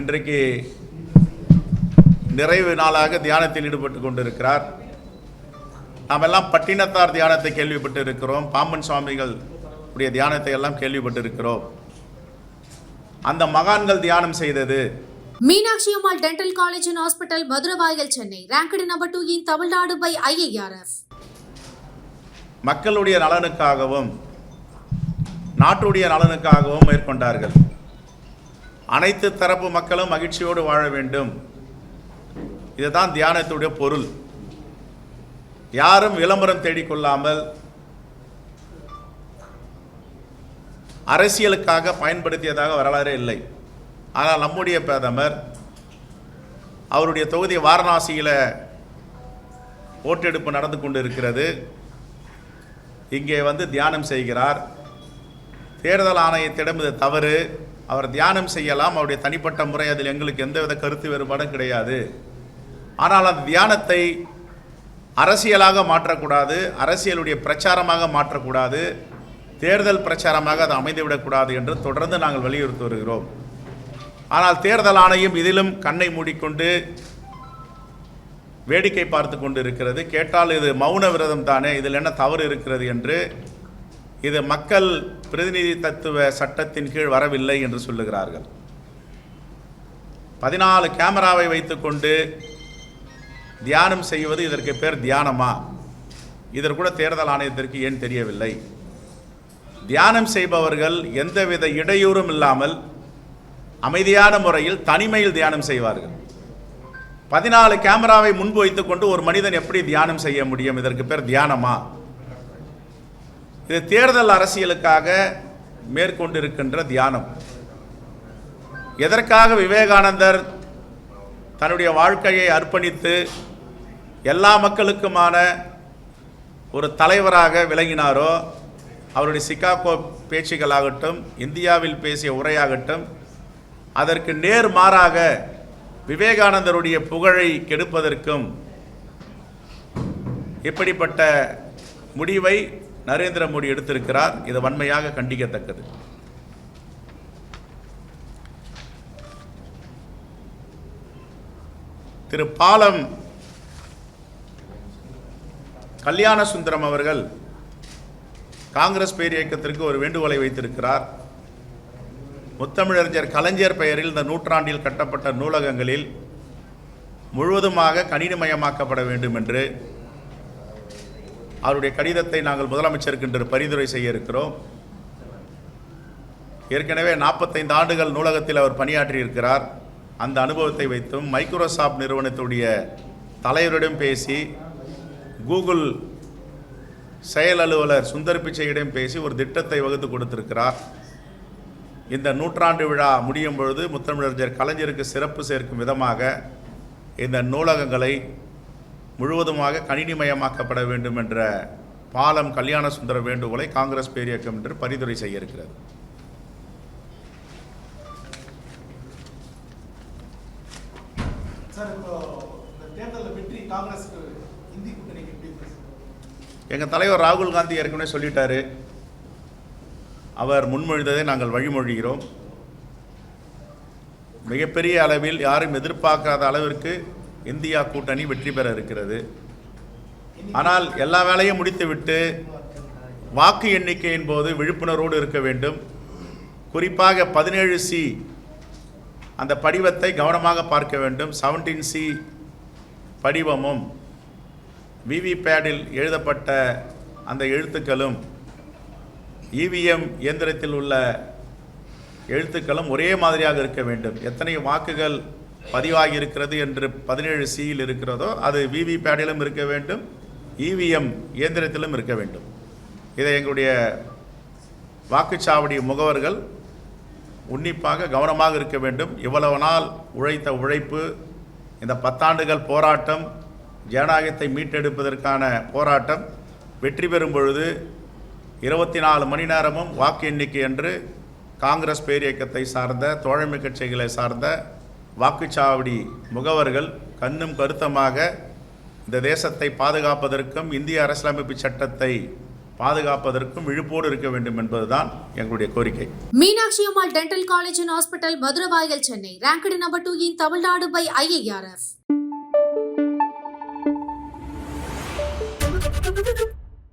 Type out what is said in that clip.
இன்றைக்கு நிறைவு நாளாக தியானத்தில் ஈடுபட்டு கொண்டிருக்கிறார். நாம் எல்லாம் பட்டினத்தார் தியானத்தை கேள்விப்பட்டு இருக்கிறோம் பாம்பன் சுவாமிகள் உடைய தியானத்தை எல்லாம் கேள்விப்பட்டு இருக்கிறோம் அந்த மகான்கள் தியானம் செய்தது. Meenakshi Ammal dental college and hospital Maduravoyal Chennai ranked number two in Tamil Nadu by IARF மக்களுடைய நலனுக்காகவும் நாட்டுடைய நலனுக்காகவும் மேற்கொண்டார்கள். அனைத்து தரப்பு மக்களும் மகிழ்ச்சியோடு வாழ வேண்டும். இதுதான் தியானத்துடைய பொருள். யாரும் விளம்பரம் தேடிக்கொள்ளாமல் அரசியலுக்காக பயன்படுத்தியதாக வரலாறே இல்லை. ஆனால் நம்முடைய பிரதமர் அவருடைய தொகுதி வாரணாசியில் ஓட்டெடுப்பு நடந்து கொண்டு இருக்கிறது இங்கே வந்து தியானம் செய்கிறார். தேர்தல் ஆணையத்திடம் இது தவறு. அவர் தியானம் செய்யலாம். அவருடைய தனிப்பட்ட முறை அதில் எங்களுக்கு எந்தவித கருத்து வேறுபாடும் கிடையாது. ஆனால் அந்த தியானத்தை அரசியலாக மாற்றக்கூடாது அரசியலுடைய பிரச்சாரமாக மாற்றக்கூடாது தேர்தல் பிரச்சாரமாக அது அமைந்துவிடக்கூடாது என்று தொடர்ந்து நாங்கள் வலியுறுத்தி வருகிறோம். ஆனால் தேர்தல் ஆணையம் இதிலும் கண்ணை மூடிக்கொண்டு வேடிக்கை பார்த்து கொண்டு இருக்கிறது கேட்டால் இது மௌன விரதம் தானே இதில் என்ன தவறு இருக்கிறது என்று இது மக்கள் பிரதிநிதி தத்துவ சட்டத்தின் கீழ் வரவில்லை என்று சொல்லுகிறார்கள். பதினாலு கேமராவை வைத்துக்கொண்டு தியானம் செய்வது இதற்கு பேர் தியானமா? இதற்கு கூட தேர்தல் ஆணையத்திற்கு ஏன் தெரியவில்லை? தியானம் செய்பவர்கள் எந்தவித இடையூறும் இல்லாமல் அமைதியான முறையில் தனிமையில் தியானம் செய்வார்கள். பதினாலு கேமராவை முன்பு வைத்துக்கொண்டு ஒரு மனிதன் எப்படி தியானம் செய்ய முடியும்? இதற்கு பேர் தியானமா? இது தேர்தல் அரசியலுக்காக மேற்கொண்டிருக்கின்ற தியானம். எதற்காக விவேகானந்தர் தன்னுடைய வாழ்க்கையை அர்ப்பணித்து எல்லா மக்களுக்குமான ஒரு தலைவராக விளங்கினாரோ அவருடைய சிகாகோ பேச்சுகளாகட்டும் இந்தியாவில் பேசிய உரையாகட்டும் அதற்கு நேர் மாறாக விவேகானந்தருடைய புகழை கெடுப்பதற்கும் இப்படிப்பட்ட முடிவை நரேந்திர மோடி எடுத்திருக்கிறார். இது வன்மையாக கண்டிக்கத்தக்கது. திரு பாலம் கல்யாண சுந்தரம் அவர்கள் காங்கிரஸ் பேர் இயக்கத்திற்கு ஒரு வேண்டுகோளை வைத்திருக்கிறார். முத்தமிழறிஞர் கலைஞர் பெயரில் இந்த நூற்றாண்டில் கட்டப்பட்ட நூலகங்களில் முழுவதுமாக கணினிமயமாக்கப்பட வேண்டும் என்று அவருடைய கடிதத்தை நாங்கள் முதலமைச்சருக்கு இன்று பரிந்துரை செய்ய இருக்கிறோம். ஏற்கனவே நாற்பத்தைந்து ஆண்டுகள் நூலகத்தில் அவர் பணியாற்றியிருக்கிறார். அந்த அனுபவத்தை வைத்தும் மைக்ரோசாஃப்ட் நிறுவனத்துடைய தலைவரிடம் பேசி கூகுள் செயல் அலுவலர் சுந்தர் பிச்சையிடம் பேசி ஒரு திட்டத்தை வகுத்து கொடுத்திருக்கிறார். இந்த நூற்றாண்டு விழா முடியும் பொழுது முத்தமிழறிஞர் கலைஞருக்கு சிறப்பு சேர்க்கும் விதமாக இந்த நூலகங்களை முழுவதுமாக கணினிமயமாக்கப்பட வேண்டும் என்ற பாலம் கல்யாண சுந்தர வேண்டுகோளை காங்கிரஸ் பேரியக்கம் என்று பரிந்துரை செய்ய இருக்கிறது? எங்கள் தலைவர் ராகுல் காந்தி ஏற்கனவே சொல்லிட்டாரு. அவர் முன்மொழிந்ததை நாங்கள் வழிமொழிகிறோம். மிகப்பெரிய அளவில் யாரும் எதிர்பார்க்காத அளவிற்கு இந்தியா கூட்டணி வெற்றி பெற இருக்கிறது. ஆனால் எல்லா வேலையும் முடித்துவிட்டு வாக்கு எண்ணிக்கையின் போது விழிப்புணர்வோடு இருக்க வேண்டும். குறிப்பாக பதினேழு சி அந்த படிவத்தை கவனமாக பார்க்க வேண்டும். செவன்டீன் சி படிவமும் விவிபேடில் எழுதப்பட்ட அந்த எழுத்துக்களும் இவிஎம் இயந்திரத்தில் உள்ள எழுத்துக்களும் ஒரே மாதிரியாக இருக்க வேண்டும். எத்தனை வாக்குகள் பதிவாகி இருக்கிறது என்று பதினேழு சியில் இருக்கிறதோ அது விவி பேடிலும் இருக்க வேண்டும் இவிஎம் இயந்திரத்திலும் இருக்க வேண்டும். இதை எங்களுடைய வாக்குச்சாவடி முகவர்கள் உன்னிப்பாக கவனமாக இருக்க வேண்டும். இவ்வளவு நாள் உழைத்த உழைப்பு இந்த பத்தாண்டுகள் போராட்டம் ஜனநாயகத்தை மீட்டெடுப்பதற்கான போராட்டம் வெற்றி பெறும் பொழுது இருபத்தி நாலு மணி நேரமும் வாக்கு எண்ணிக்கை என்று காங்கிரஸ் பேரியக்கத்தை சார்ந்த தோழமை கட்சிகளை சார்ந்த வாக்குச்சாவடி முகவர்கள் கண்ணும் கருத்தமாக இந்த தேசத்தை பாதுகாப்பதற்கும் இந்திய அரசியலமைப்பு சட்டத்தை பாதுகாப்பதற்கும் விழிப்போடு இருக்க வேண்டும் என்பதுதான் எங்களுடைய கோரிக்கை. Meenakshi Ammal dental college and hospital Maduravoyal Chennai. Ranked number two in Tamil Nadu by IARF